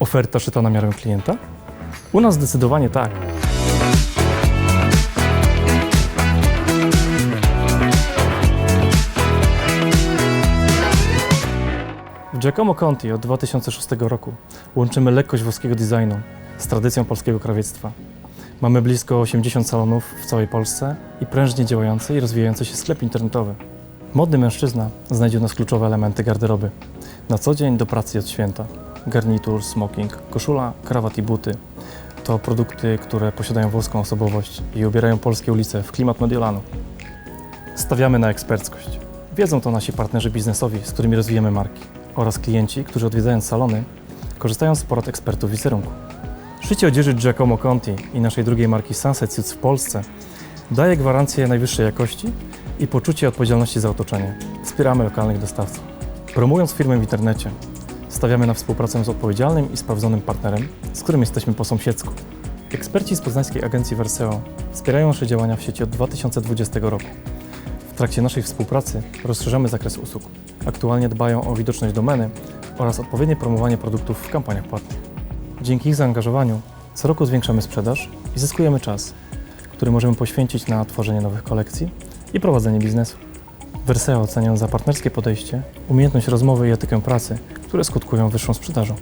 Oferta szyta na miarę klienta? U nas zdecydowanie tak. W Giacomo Conti od 2006 roku łączymy lekkość włoskiego designu z tradycją polskiego krawiectwa. Mamy blisko 80 salonów w całej Polsce i prężnie działający i rozwijający się sklep internetowy. Modny mężczyzna znajdzie u nas kluczowe elementy garderoby. Na co dzień do pracy od święta. Garnitur, smoking, koszula, krawat i buty. To produkty, które posiadają włoską osobowość i ubierają polskie ulice w klimat Mediolanu. Stawiamy na eksperckość. Wiedzą to nasi partnerzy biznesowi, z którymi rozwijamy marki oraz klienci, którzy odwiedzając salony, korzystają z porad ekspertów wizerunku. Szycie odzieży Giacomo Conti i naszej drugiej marki Sunset Suits w Polsce daje gwarancję najwyższej jakości i poczucie odpowiedzialności za otoczenie. Wspieramy lokalnych dostawców. Promując firmę w internecie, stawiamy na współpracę z odpowiedzialnym i sprawdzonym partnerem, z którym jesteśmy po sąsiedzku. Eksperci z poznańskiej agencji Verseo wspierają nasze działania w sieci od 2020 roku. W trakcie naszej współpracy rozszerzamy zakres usług. Aktualnie dbają o widoczność domeny oraz odpowiednie promowanie produktów w kampaniach płatnych. Dzięki ich zaangażowaniu co roku zwiększamy sprzedaż i zyskujemy czas, który możemy poświęcić na tworzenie nowych kolekcji i prowadzenie biznesu. Verseo oceniam za partnerskie podejście, umiejętność rozmowy i etykę pracy, które skutkują wyższą sprzedażą.